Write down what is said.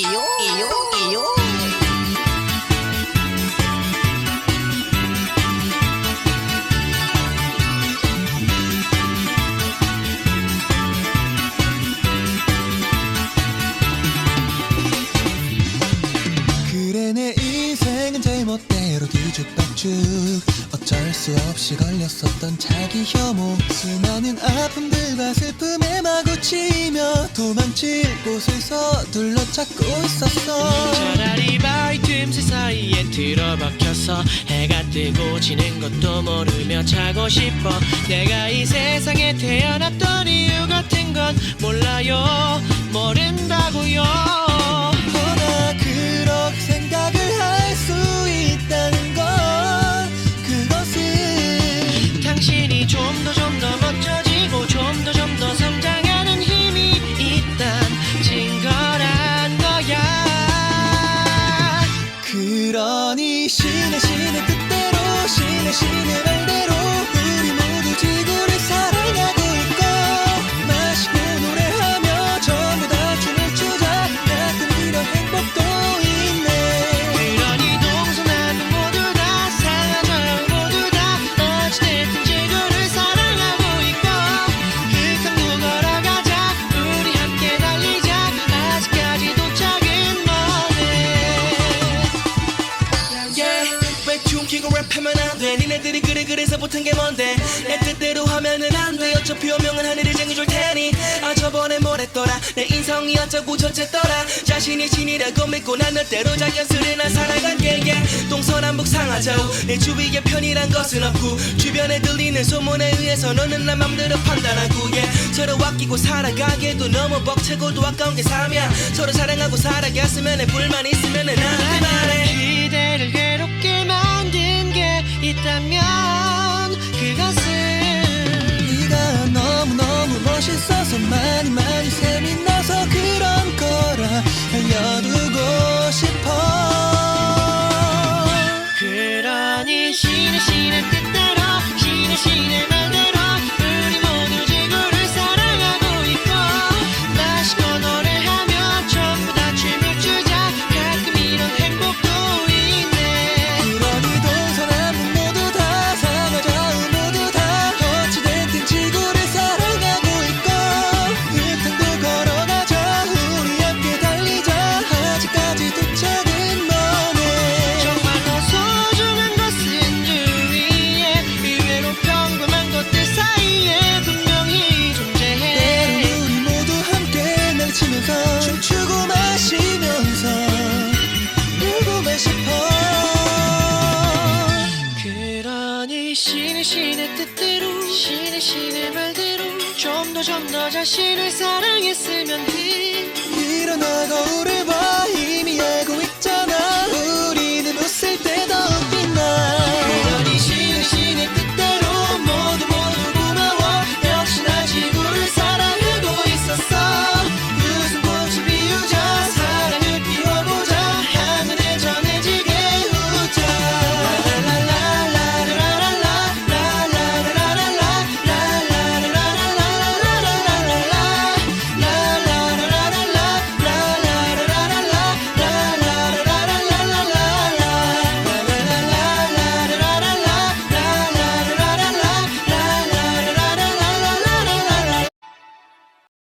이요 이요 이요 그래 내 인생은 제멋대로 뒤죽박죽 어쩔 수 없이 걸렸었던 자기 혐오. 수많은 아픔들과 슬픔에 마구치며 도망칠 곳을 서둘러 찾고 있었어. 차라리 바위 틈새 사이에 틀어박혀서 해가 뜨고 지는 것도 모르며 자고 싶어. 내가 이 세상에 태어났던 이유 같은 건 몰라요. 모른다고요 그러니 신의 신의 뜻대로 신의 신의 말 왜 흉기고 랩하면 안돼? 니네들이 그래 그래서 못한 게 뭔데? 내 뜻대로 하면은 안돼. 어차피 운명은 하늘이 정해줄 테니. 아 저번에 뭐랬더라? 내 인성이 어쩌고 저쨌더라. 자신이 신이라고 믿고 난 너대로 자연스레 난 살아갈게 yeah. 동서남북 상하죠 내 주위에 편이란 것은 없고 주변에 들리는 소문에 의해서 너는 나 맘대로 판단하고 yeah. 서로 아끼고 살아가기에도 너무 벅차고도 아까운 게 삶이야. 서로 사랑하고 살아갔으면 해 불만 있으면은 나한테 말해. 기대를 너무너무 그러니 신의 신의 뜻대로 신의 신의 말대로 좀 더 좀 더 자신을 사랑했으면 해. 일어나 거울을 봐 이미